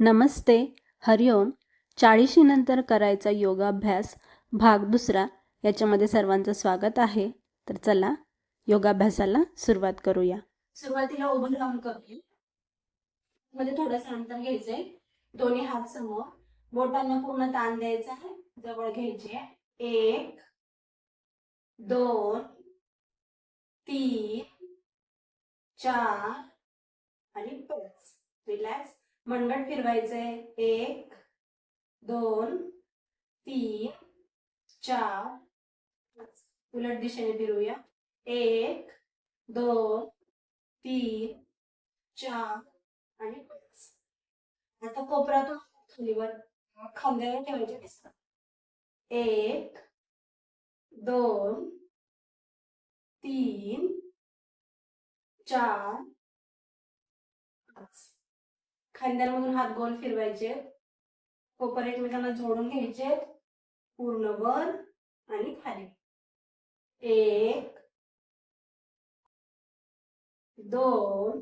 नमस्ते हरिओम चाळीशीनंतर करायचा योगाभ्यास भाग दुसरा. याच्यामध्ये सर्वांचं स्वागत आहे. तर चला योगाभ्यासाला सुरुवात करूया. सुरुवातीला उभं राहून करूया. मध्ये थोडस अंतर घ्यायचंय. दोन्ही हात समोर. बोटांना पूर्ण ताण द्यायचा आहे. जवळ घ्यायचे एक दोन तीन चार आणि पाच. रिलॅक्स मनगट फिरवायचंय एक दोन तीन चार. उलट दिशेने फिरूया. एक दोन तीन चार आणि पाच. आता कोपरातून खालीवर खांद्यावर ठेवायचे दिसतात. एक दोन तीन चार पाच. खांद्यांमधून हात गोल फिरवायचे. कोपर एकमेकांना जोडून घ्यायचे. पूर्ण वर आणि खाली. एक दोन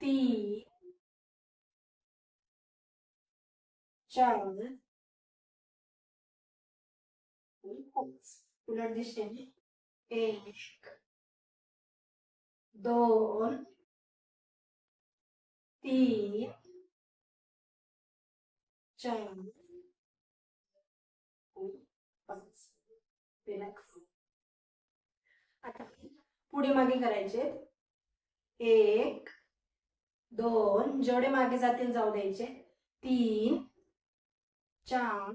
तीन चार आणि पाच. उलट दिशेने. एक दोन तीन चार पाच रिलॅक्स आता पुढे मागे करायचे. एक दोन जेवढे मागे जातील जाऊ द्यायचे. तीन चार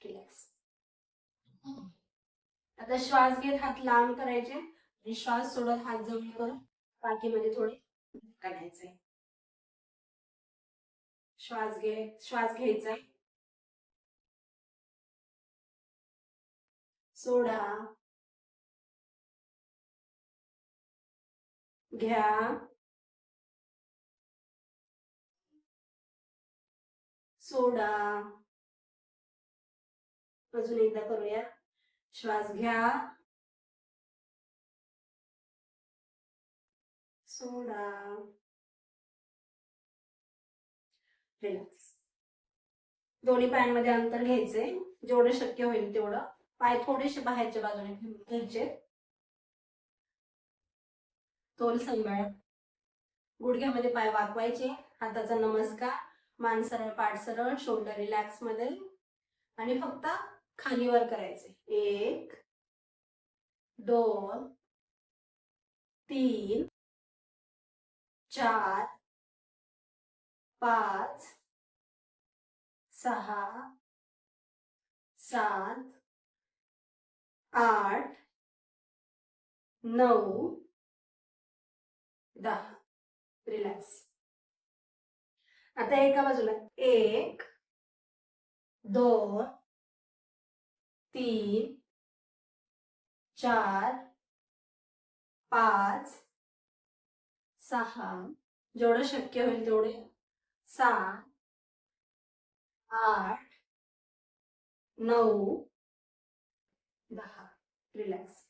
रिलॅक्स आता श्वास घेत हात लांब करायचे आणि श्वास सोडत हात जवळ करून. पाठीमध्ये थोडे काढायचे श्वास घे श्वास घ्यायचा सोडा. घ्या. सोडा. अजून एकदा करूया. श्वास घ्या. सोडा. रिलॅक्स दोन्ही पायांमध्ये अंतर घ्यायचे जेवढं शक्य होईल तेवढं. पाय थोडेसे बाहेरच्या बाजूने घ्यायचे. तोल सांभाळा. गुडघ्यामध्ये पाय वाकवायचे. हाताचा नमस्कार. मान सरळ पाठ सरळ. शोल्डर रिलॅक्समध्ये आणि फक्त खालीवर करायचे. एक दोन तीन. चार पाच सहा सात आठ नऊ दहा. रिलॅक्स आता एका बाजूला. एक दोन तीन चार पाच सहा. जेवढं शक्य होईल तेवढे. सात. आठ. नऊ. दहा. रिलॅक्स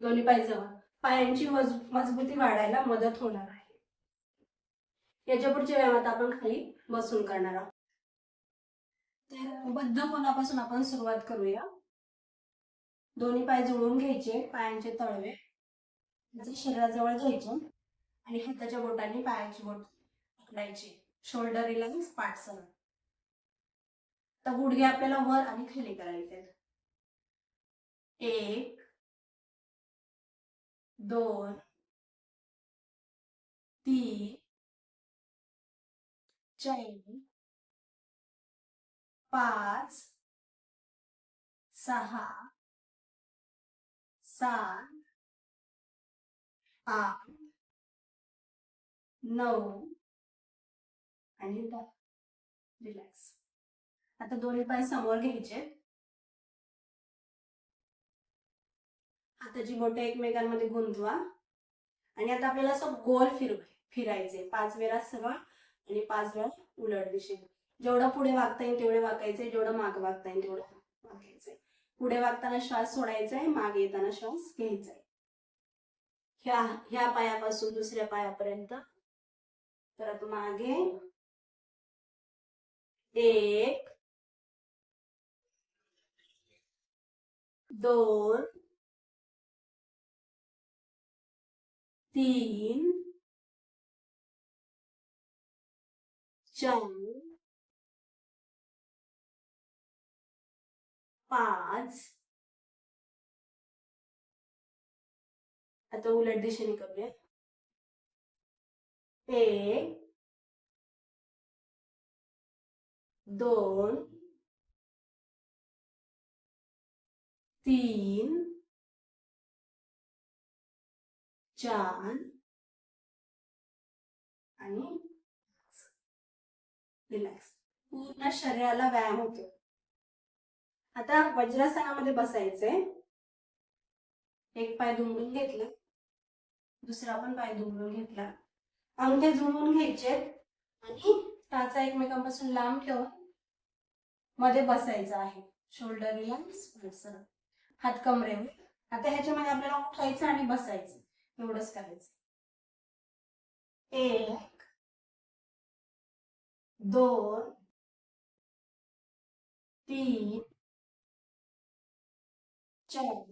दोन्ही पाय जवळ पायांची मजबूती वाढायला मदत होणार आहे. याच्या पुढच्या व्यायामात आपण खाली बसून करणार आहोत. तर बद्ध कोणापासून आपण सुरुवात करूया. दोन्ही पाय जुळून घ्यायचे पायांचे तळवे. शरीराजवळ घ्यायचे. आणि हाताच्या बोटांनी पायाची बोट पकडायची. शोल्डर रिलॅक्स पाठ सरळ तर गुडघे आपल्याला वर आणि खाली करायचे एक दोन तीन चार पाच सहा सात आठ नऊ आणि दहा. रिलॅक्स आता दोन्ही पाय समोर घ्यायचे. हाताची बोटे एकमेकांमध्ये गुंतवा. आणि आता आपल्याला असं गोल फिर फिरायचे पाच वेळा सरळ आणि पाच वेळा उलट दिशेने. जेवढं पुढे वागता येईल तेवढे वाकायचे जेवढं माग वागता येईल तेवढं वागायचंय. पुढे वागताना श्वास सोडायचा आहे मागे येताना श्वास घ्यायचा आहे ह्या ह्या पायापासून दुसऱ्या पायापर्यंत परत मागे एक दोन तीन चार पाच. आता उलट दिशेने करूया. एक दोन तीन चार आणि रिलॅक्स पूर्ण शरीराला व्यायाम होतो. आता वज्रासनामध्ये बसायचंय. एक पाय दुमडून घेतला. दुसरा पण पाय दुमडून घेतला. अंगठे जुळवून घ्यायचे आणि टाचा एकमेकांपासून लांब ठेवून मध्ये बसायचं आहे. शोल्डर रिलॅक्स हात कमरेवर. आता ह्याच्यामध्ये आपल्याला उठायचं आणि बसायचं. एवढंच करायचं. एक दोन तीन चार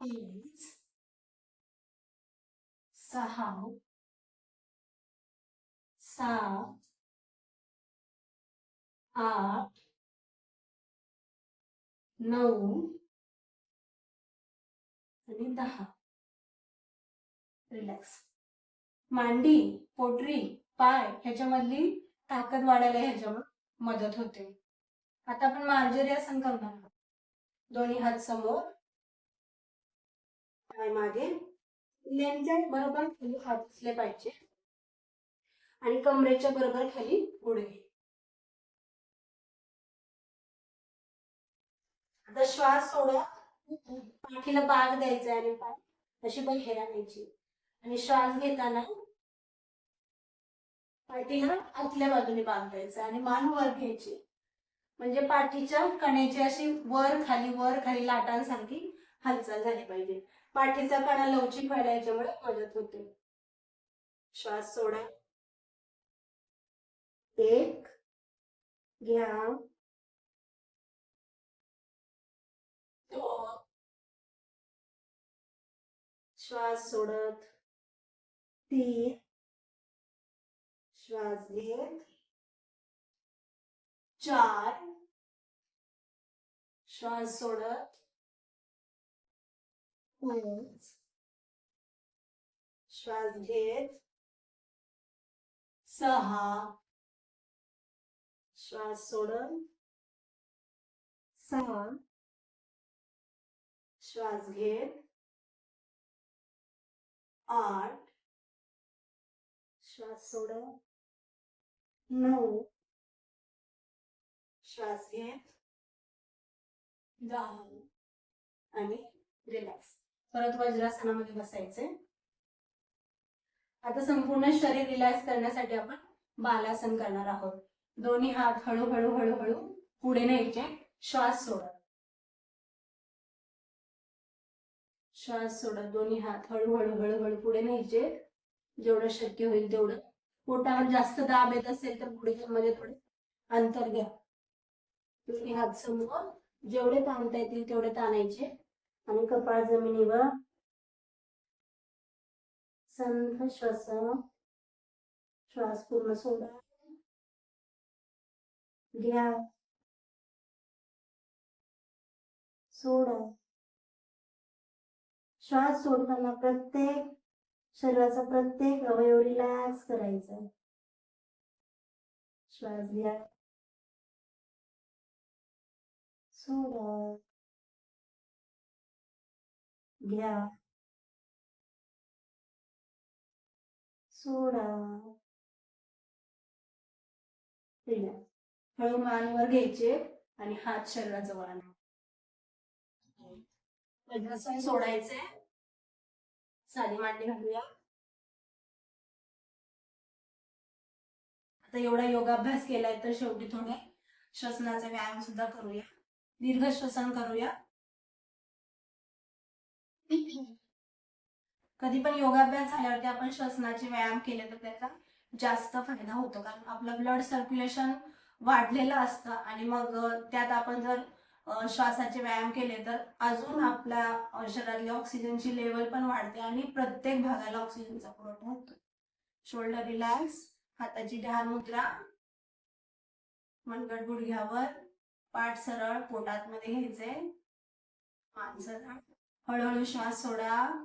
पाच सहा. सात. आठ. नऊ. आणि दहा. रिलॅक्स. मांडी पोटरी पाय ह्याच्यामधली ताकद वाढायला ह्याच्यावर मदत होते. आता आपण मार्जरी करणार आहोत. दोन्ही हात समोर. पाय मागे. लेनच्या बरोबर खाली हात असले पाहिजे. आणि कमरेच्या बरोबर खाली गुडघे आता श्वास सोडा. पाठीला बाग द्यायचा आणि पाय. अशी बघेरा आणायची आणि श्वास घेताना पाठीला आतल्या बाजूने बाग द्यायचा आणि मान वर घ्यायची. म्हणजे पाठीच्या कण्याची अशी वर खाली वर खाली लाटांसारखी हालचाल झाली पाहिजे. पाठीचा कणा लवचिक व्हायला याच्यामुळे मदत होते. श्वास सोडा. एक. घ्या. श्वास सोडत. तीन. श्वास घेत. चार. श्वास सोडत. पाच श्वास घेत सहा श्वास सोडत सहा श्वास घेत आठ श्वास सोडत नऊ श्वास घेत दहा आणि रिलॅक्स परत वज्रासनामध्ये बसायचे. आता संपूर्ण शरीर रिलॅक्स करण्यासाठी आपण बालासन करणार आहोत. दोन्ही हात हळूहळू हळूहळू पुढे न्यायचे. श्वास सोडत श्वास सोडत दोन्ही हात हळूहळू हळूहळू पुढे न्यायचे. जेवढं शक्य होईल तेवढं. पोटावर जास्त दाब येत असेल तर गुडघ्यांमध्ये थोडे अंतर घ्या. दोन्ही हात समोर. जेवढे ताणता येतील तेवढे ताणायचे. आणि कपाळ जमिनीवर संथ श्वास श्वास पूर्ण सोडा. घ्या. सोडा. श्वास सोडताना प्रत्येक शरीराचा प्रत्येक अवयव रिलॅक्स करायचा. श्वास घ्या. सोडा. घ्या सोडा. रिलॅक्स हळू मानवर घ्यायचे आणि हात शरीराजवळ आणा. सोडायचे. साधी मांडी घालूया. आता एवढा योगाभ्यास केलाय तर शेवटी थोडे श्वसनाचा व्यायाम सुद्धा करूया. दीर्घ श्वसन करूया. कधी पण योगाभ्यास झाल्यावरती आपण श्वसनाचे व्यायाम केले तर त्याचा जास्त फायदा होतो. कारण आपलं ब्लड सर्क्युलेशन वाढलेलं असतं आणि मग त्यात आपण जर श्वासाचे व्यायाम केले तर अजून आपल्या अ, शरीरातली ऑक्सिजनची लेवल पण वाढते आणि प्रत्येक भागाला ऑक्सिजनचा पुरवठा होतो. शोल्डर रिलॅक्स हाताची ध्यान मुद्रा मनगट गुडघ्यावर पाठ सरळ पोटात मध्ये घ्यायचे मान सरळ. हळूहळू श्वास सोडा.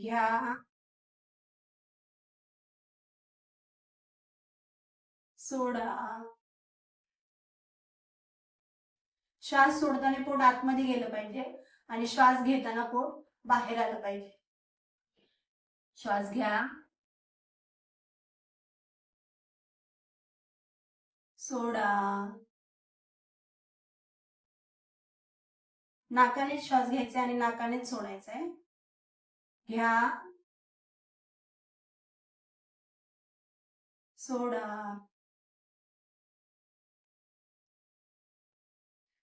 घ्या. सोडा. श्वास सोडताना पोट आतमध्ये गेलं पाहिजे आणि श्वास घेताना पोट बाहेर आलं पाहिजे. श्वास घ्या. सोडा. नाकानेच श्वास घ्यायचा आणि नाकानेच सोडायचा आहे. घ्या सोडा.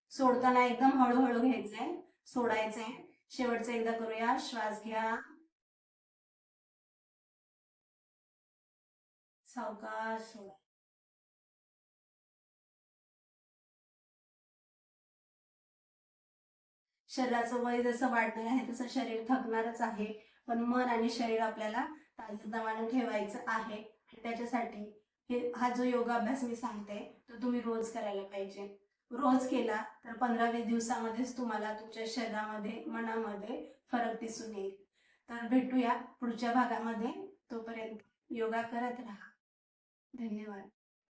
सोडताना एकदम हळूहळू घ्यायचंय सोडायचंय. शेवटचं एकदा करूया. श्वास घ्या. सावकाश सोडा. शरीराचं वय जसं वाढणार आहे तसं शरीर थकणारच आहे. पण मन आणि शरीर आपल्याला ताजतवानं ठेवायचं आहे. त्याच्यासाठी हे हा जो योगाभ्यास मी सांगते तो तुम्ही रोज करायला पाहिजे. रोज केला तर पंधरा वीस दिवसामध्येच तुम्हाला तुमच्या शरीरामध्ये मनामध्ये फरक दिसून येईल. तर भेटूया पुढच्या भागामध्ये. तोपर्यंत योगा करत राहा. धन्यवाद.